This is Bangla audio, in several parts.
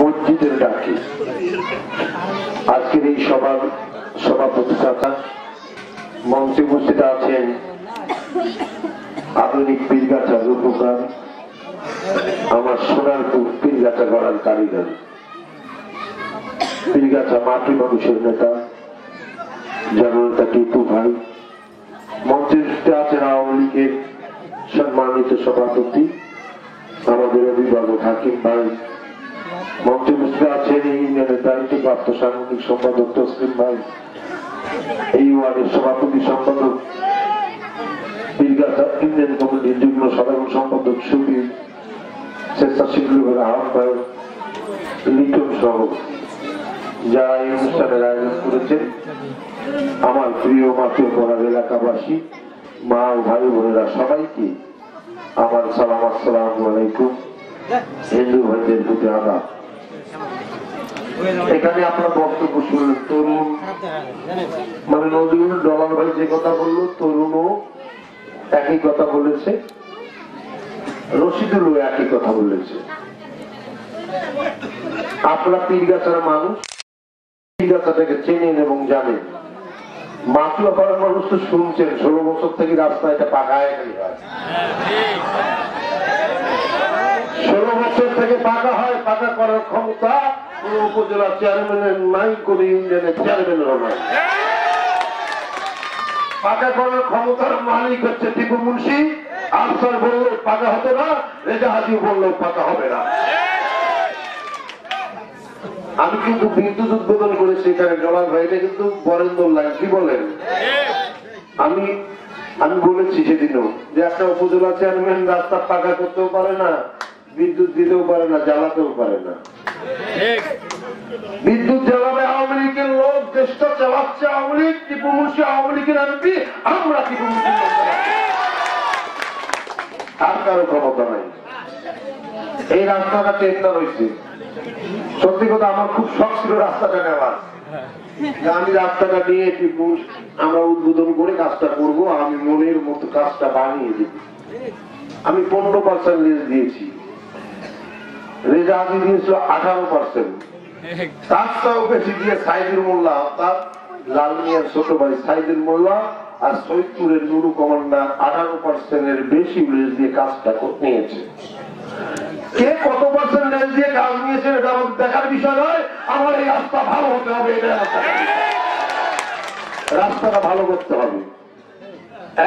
মসজিদের ডাকে। আজকের এই সভার সভাপতি চাচা মঞ্চে উপস্থিত আছেন আধুনিক পীরগাছা রূপকার আমার সোনারপুর পীরগাছা গড়ার কারিগর। পীরগাছা মাতৃ মানুষের নেতা জনতা টিপু ভাই। মঞ্চে আছেন আওয়ামী লীগের সম্মানিত সভাপতি, আমাদের অভিভাবক হাকিম ভাই। উপস্থিত আছেন, এই ইউনিয়নের দায়িত্বপ্রাপ্ত সাংগঠনিক সম্পাদক তসলিম ভাই। এই ওয়ার্ডের সভাপতি সম্পাদক ইউনিয়ন কমিটির যুগ্ম সাধারণ সম্পাদক সুবীর আহ্বায়ক লিটন সহ যারা এই অনুষ্ঠানের আয়োজন করেছেন। আমার প্রিয় মাতৃ পড়ার এলাকাবাসী, মা ও ভাই বোনেরা সবাইকে আমার সালাম আসসালাম আলাইকুম। হিন্দু ভাইদের প্রতি আদাব। এখানে আপনার বক্তব্য শুনলেন তরুণ। মানে নজরুল ডলার ভাই যে কথা বলল, তরুণও একই কথা বলেছে। রশিদুলও একই কথা বলেছে। আপনারা পীরগাছার মানুষ পীরগাছাটাকে চেনেন এবং জানেন। মাতুয়া পাড়ার মানুষ তো শুনছেন, ষোলো বছর থেকে রাস্তা এটা পাকা হয়নি ষোলো বছর থেকে পাকা হয়, পাকা করার ক্ষমতা উপজেলা চেয়ারম্যানের নাই ইউনিয়নের পাকা করার ক্ষমতার মালিক হচ্ছে টিপু মুন্সি। আফসার পাকা হবে না রেজা হাজিও বলল, পাকা হবে না। আমি কিন্তু বিদ্যুৎ উদ্বোধন করেছি এখানে জলার ভাইটা কিন্তু বরেন্দ্র লাইন, কি বলেন? আমি আমি বলেছি সেদিনও যে একটা উপজেলা চেয়ারম্যান রাস্তা পাকা করতেও পারে না, বিদ্যুৎ দিতেও পারে না, জ্বালাতেও পারে না। বিদ্যুৎ জ্বালাবে আওয়ামী লীগের লোক, দেশটা চালাচ্ছে আওয়ামী লীগ টিপু মুন্সি আওয়ামী লীগের এমপি, আমরা টিপু মুন্সি আর কারও ক্ষমতা নাই। এই রাস্তাটা টেন্ডার হয়েছে সত্যি কথা, আমার খুব শখ ছিল রাস্তাটা নেওয়ার। আমি রাস্তাটা নিয়ে টিপু আমরা উদ্বোধন করে কাজটা করব, আমি মনের মতো কাজটা বানিয়ে দেব। আমি পনেরো পার্সেন্ট রেজ দিয়েছি। রেজা আগে দিয়েছিল আঠারো পার্সেন্ট কাজটাও বেশি দিয়ে সাইদুর মোল্লা অর্থাৎ লাল মিয়ার ছোট ভাই সাইদুর মোল্লা আর সৈদপুরের নুরু কমান্ডার আঠারো পার্সেন্টের বেশি রেজ দিয়ে কাজটা নিয়েছে। কে কত পার্সেন্ট রেজ দিয়ে কাজ নিয়েছে এটা আমাদের দেখার বিষয় নয়, আমার এই রাস্তা ভালো হতে হবে রাস্তাটা ভালো করতে হবে।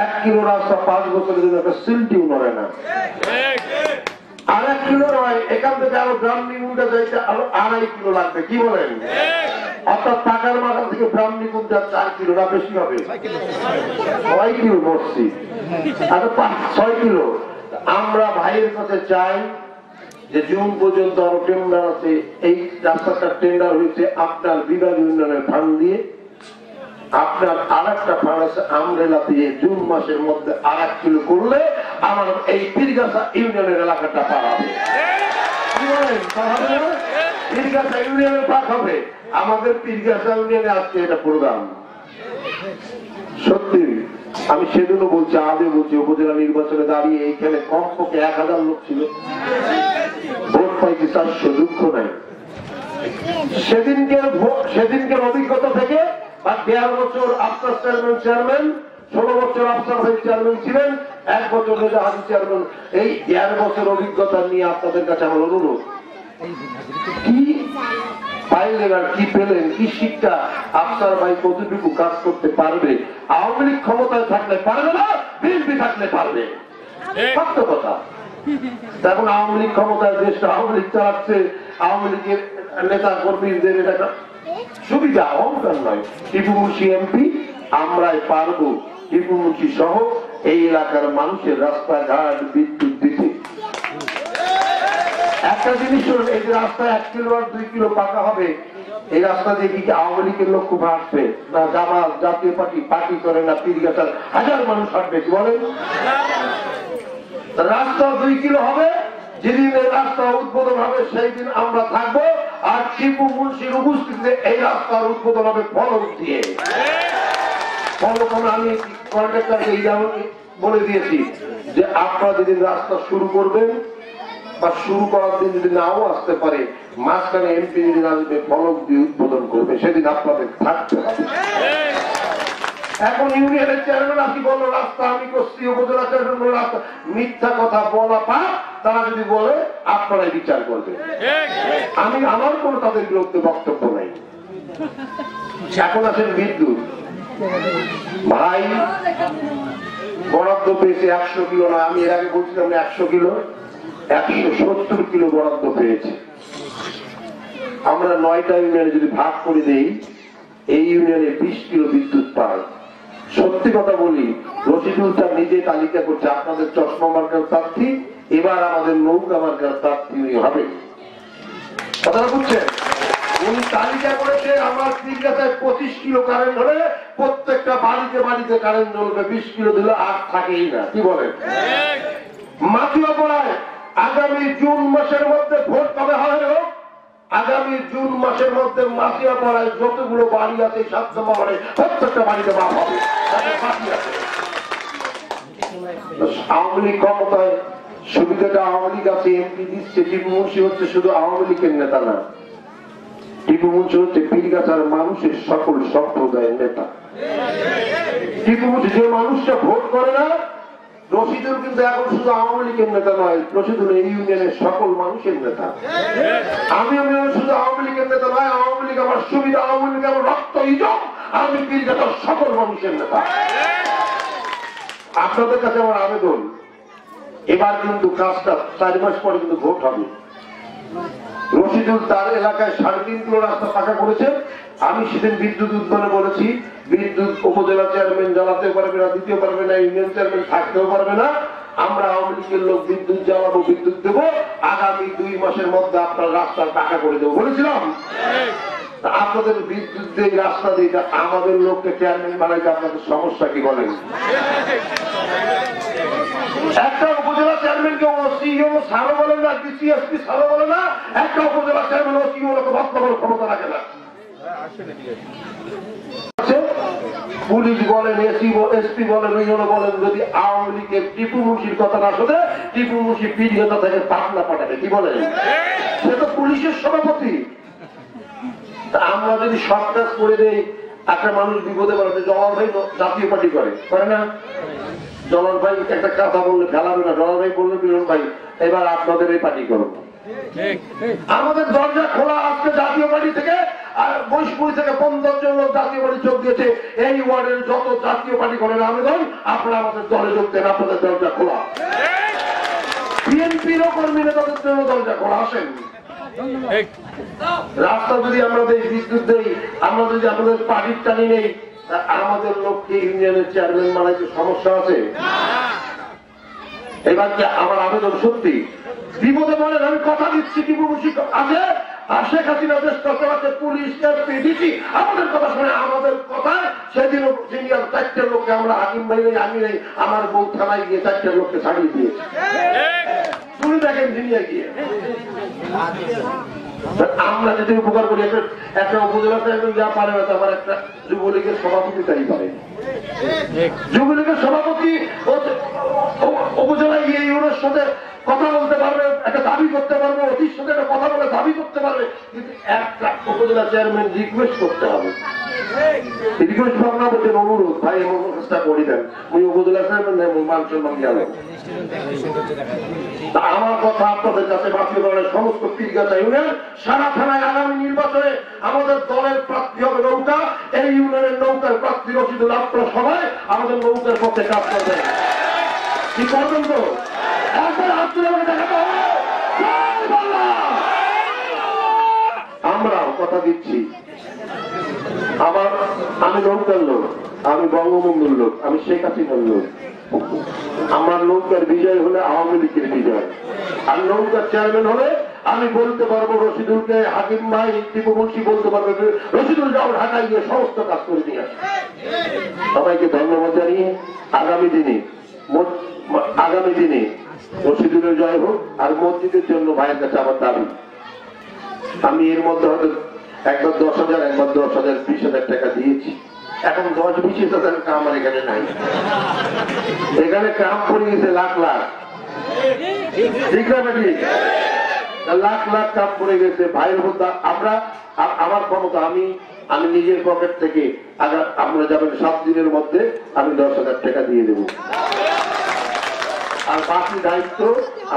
এক কিলো রাস্তা পাঁচ বছরের জন্য একটা সিলটিও নড়ে না এক কিলো নয়, এখান থেকে আরও যাইতে আরও আড়াই কিলো লাগবে, কি বলেন? অর্থাৎ টাকার মাথা থেকে চার কিলো, না বেশি হবে? ছয় কিলো বসছি পাঁচ, ছয় কিলো। আমরা ভাইয়ের কাছে চাই যে জুন পর্যন্ত আরও টেন্ডার আছে। এই রাস্তাটার টেন্ডার হয়েছে আপনার বিভাগ ইউনিয়নের ফান্ড দিয়ে। আপনার আর একটা ফান্ড আছে আমরেলা দিয়ে জুন মাসের মধ্যে আর কিলো করলে আমার এই পীরগাছা ইউনিয়নের এলাকাটা পার হবে। পীরগাছা ইউনিয়নের পার হবে আমাদের পীরগাছা ইউনিয়নে আজকে এটা প্রোগ্রাম। সত্যি, আমি সেদিনও বলছি আগে বলছি, উপজেলা নির্বাচনে দাঁড়িয়ে এইখানে কমপক্ষে এক হাজার লোক ছিল। ভোট পাইছি চারশো, দুঃখ নাই। সেদিনকে ভোট সেদিনকের অভিজ্ঞতা থেকে বা দেড় বছর আফসার চেয়ারম্যান চেয়ারম্যান, ষোলো বছর আফসার চেয়ারম্যান ছিলেন। এক বছর রেজা হাজি চেয়ারম্যান এই দেড় বছর অভিজ্ঞতা নিয়ে আপনাদের কাছে আমার অনুরোধ। কি পাইলেন আর কি পেলেন? কি শিক্ষা আফসার ভাই কতটুকু কাজ করতে পারবে? আওয়ামী লীগ ক্ষমতায় থাকলে পারবে না বিএনপি থাকলে পারবে। সত্য কথা। এখন আওয়ামী লীগ ক্ষমতায় দেশটা আওয়ামী লীগ চালাচ্ছে আওয়ামী লীগের নেতা কর্মীদের এটা সুবিধা অহংকার নয়। টিপু মুন্সি এমপি আমরাই পারব। টিপু মুন্সি সহ এই এলাকার মানুষের রাস্তাঘাট, বিদ্যুৎ দিতে একটা জিনিস এই যে রাস্তা এক কিলো আর দুই কিলো পাকা হবে, এই রাস্তা দিয়ে কি আওয়ামী লীগের লোক খুব হাঁটবে? না জামাত জাতীয় পার্টি পার্টি করে না পীরগাছার হাজার মানুষ হাঁটবে, কি বলেন? রাস্তা দুই কিলো হবে, যেদিন এই রাস্তা উদ্বোধন হবে, সেই দিন আমরা থাকব, আর শিবু, মুন্সির উপস্থিতিতে এই রাস্তার উদ্বোধন হবে ফলক দিয়ে। ফলক আমি কন্ট্রাক্টরকে এই বলে দিয়েছি যে আপনারা যেদিন রাস্তা শুরু করবেন বা শুরু করার দিন যদি নাও আসতে পারে, মাঝখানে এমপি যদি আসবে ফলক দিয়ে উদ্বোধন করবে, সেদিন আপনাদের থাকতে হবে। এখন ইউনিয়নের চেয়ারম্যান আসি বলল রাস্তা আমি করছি, উপজেলা চেয়ারম্যান বলল রাস্তা মিথ্যা কথা বলা পাপ, তারা যদি বলে, আপনারাই বিচার করবে আমি আমার কোনো তাদের বিরুদ্ধে বক্তব্য নাই। এখন আছেন বিদ্যুৎ। ভাই, বরাদ্দ পেয়েছে একশো কিলো না, আমি এর আগে বলছিলাম একশো কিলো, একশো সত্তর কিলো বরাদ্দ পেয়েছে। আমরা নয়টা ইউনিয়নে যদি ভাগ করে দেই, এই ইউনিয়নে বিশ কিলো বিদ্যুৎ পায়। সত্যি কথা বলি, রশিদুল স্যার নিজে তালিকা করছে, আপনাদের চশমা মার্কার প্রার্থী, এবার আমাদের নৌকা মার্কার প্রার্থী হবে। কথাটা বুঝছেন? উনি তালিকা করেছে, আমার পঁচিশ কিলো কারেন্ট হলে প্রত্যেকটা বাড়িতে বাড়িতে কারেন্ট জ্বলবে। বিশ কিলো দিলে আর থাকেই না। কি পড়ায়, আগামী জুন মাসের মধ্যে ভোট কবে হয় আগামী জুন মাসের মধ্যে মাতিয়া পড়ায় যতগুলো বাড়ি আছে, সাত নম্বরে প্রত্যেকটা বাড়িতে বাপ হবে। আওয়ামী লীগ ক্ষমতায়, সুবিধাটা আওয়ামী লীগ আছে, এমপি দিচ্ছে টিপু মুন্সি হচ্ছে, শুধু আওয়ামী লীগের নেতা না। টিপু হচ্ছে পীরগাছার মানুষের সকল সম্প্রদায়ের নেতা। টিপু যে মানুষটা ভোট করে না, রশিদুল কিন্তু এখন শুধু আওয়ামী লীগের নেতা নয়, রশিদুল এই ইউনিয়নের সকল মানুষের নেতা। আমি শুধু আওয়ামী লীগের নেতা নয়, আওয়ামী লীগ আমার সুবিধা, আওয়ামী লীগ আমার রক্ত ইজম আমি পীরগাছার সকল মানুষের নেতা। আপনাদের কাছে আমার আবেদন, এবার কিন্তু কাজটা চার মাস পরে কিন্তু ভোট হবে। রশিদুল তার এলাকায় সাড়ে তিন কিলো রাস্তা পাকা করেছে। আমি সেদিন বিদ্যুৎ উদ্যানে বলেছি, বিদ্যুৎ উপজেলা চেয়ারম্যান জ্বালাতে পারবে না দিতে পারবে না, ইউনিয়ন চেয়ারম্যান থাকতেও পারবে না। আমরা আওয়ামী লীগের লোক বিদ্যুৎ জ্বালাবো, বিদ্যুৎ দেবো। আগামী দুই মাসের মধ্যে আপনার রাস্তা টাকা করে দেবো, বলেছিলাম? আপনাদের বিদ্যুৎ দিয়ে রাস্তা দিয়ে আমাদের লোককে চেয়ারম্যান বানাইতে আপনাদের সমস্যা কি বলেন? একটা উপজেলা চেয়ারম্যানকে ওসি সারো বলে না ডিসিএসপি সারো বলে না, একটা উপজেলা চেয়ারম্যান ওসি লোকে বর্তমান ক্ষমতা রাখে না। পুলিশ বলেন এসি এসপি বলেন, ওই জন্য বলেন, যদি আওয়ামী লীগের টিপু মুন্সির কথা না শোনে, টিপু মুন্সি পিরিয়তা থেকে পাটনা পাঠাবে, কি বলেন? সে তো পুলিশের সভাপতি। তা আমরা যদি সব কাজ করে দেই একটা মানুষ বিপদে পড়ে জওয়ান ভাই জাতীয় পার্টি করে। করে না? জলন ভাই একটা কথা বললে ফেলাবে না জলন ভাই বললে বিরন ভাই এবার আপনাদের এই পার্টি করুন আমাদের দরজা খোলা আসছে জাতীয় পার্টি থেকে আর বৈশপুরি থেকে পনেরো জন লোক জাতীয় পার্টি যোগ দিয়েছে। এই ওয়ার্ডের যত জাতীয় পার্টি করেন আবেদন আপনারা আমাদের দলে যোগ দেন আপনাদের দরজা খোলা। বিএনপিরও কর্মী নেতাদের জন্য দরজা খোলা আসেন। রাস্তা যদি আমরা দেই বিদ্যুৎ দেই আমরা যদি আমাদের পার্টির টানি নেই আমাদের লোককে ইউনিয়নের চেয়ারম্যান বানাইতে সমস্যা আছে? এবার কি আমার আবেদন সত্যি? বিপদে বলেন আমি কথা দিচ্ছি কি মুশিক আছে? আর শেখ হাসিনা দেশ করতে পারছে পুলিশ ডিসি আমাদের কথা শুনে আমাদের কথা সেদিন সিনিয়র চারটে লোককে আমরা হাকিম ভাই নেই আমি নেই আমার বউ থানায় গিয়ে চারটে লোককে ছাড়িয়ে দিয়েছে। শুনে দেখেন জিনিয়া গিয়ে আমরা যদি উপকার করি, একটা একটা উপজেলা চেয়ারম্যান যা পারে না আমার একটা যুবলীগের সভাপতি তাই পারে। যুবলীগের সভাপতি উপজেলায় গিয়ে ইউনোর সাথে কথা বলতে পারবে, একটা দাবি করতে পারবে অতির সাথে একটা কথা বলে দাবি করতে পারবে, কিন্তু একটা উপজেলা চেয়ারম্যান রিকোয়েস্ট করতে হবে। ভাবনা বলছেন অনুরোধ, ভাই, এমন চেষ্টা করি দেন। মুই উপজেলা নেই মান সম্মান গেল আমার কথা আপনাদের কাছে বাতিল করার সমস্ত পীরগাছা ইউনিয়ন, সারা থানায় আগামী নির্বাচনে আমাদের দলের প্রার্থী হবে নৌকা। এই ইউনিয়নের নৌকার প্রার্থী রশিদুল আপনারা সবাই আমাদের নৌকার পক্ষে কাজ করবেন কি করবেন তো? একবার হাত জয় কথা দিচ্ছি। আমার আমি নৌকার লোক, আমি বঙ্গবন্ধুর লোক, আমি শেখ হাসিনার লোক। আমার নৌকার বিজয় হলে আওয়ামী লীগের বিজয়। আর নৌকার চেয়ারম্যান হলে আমি বলতে পারব রশিদুলকে, হাকিম ভাই, টিপু মুন্সি বলতে পারবে, রশিদুল যাও ঢাকায় গিয়ে সমস্ত কাজ করে নিয়ে আসে। সবাইকে ধন্যবাদ জানিয়ে আগামী দিনে আগামী দিনে রশিদুলের জয় হোক আর মসজিদের জন্য ভাইয়ের কাছে আমার দাবি। আমি এর মধ্যে হয়তো একবার দশ হাজার, একবার দশ হাজার, বিশ হাজার টাকা দিয়েছি। এখন দশ, বিশ হাজার টাকা আমার এখানে নাই। এখানে কাম পড়ে গেছে লাখ লাখ। ঠিক লাখ লাখ কাপ পড়ে গেছে। ভাইয়ের মধ্যে আমরা আমার ক্ষমতা, আমি আমি নিজের পকেট থেকে আগার আপনারা যাবেন সাত দিনের মধ্যে, আমি দশ হাজার টাকা দিয়ে দেবো। আর বাকি দায়িত্ব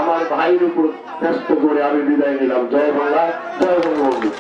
আমার ভাইয়ের উপর ব্যস্ত করে আমি বিদায় নিলাম। জয় বাংলা, জয় বঙ্গবন্ধু।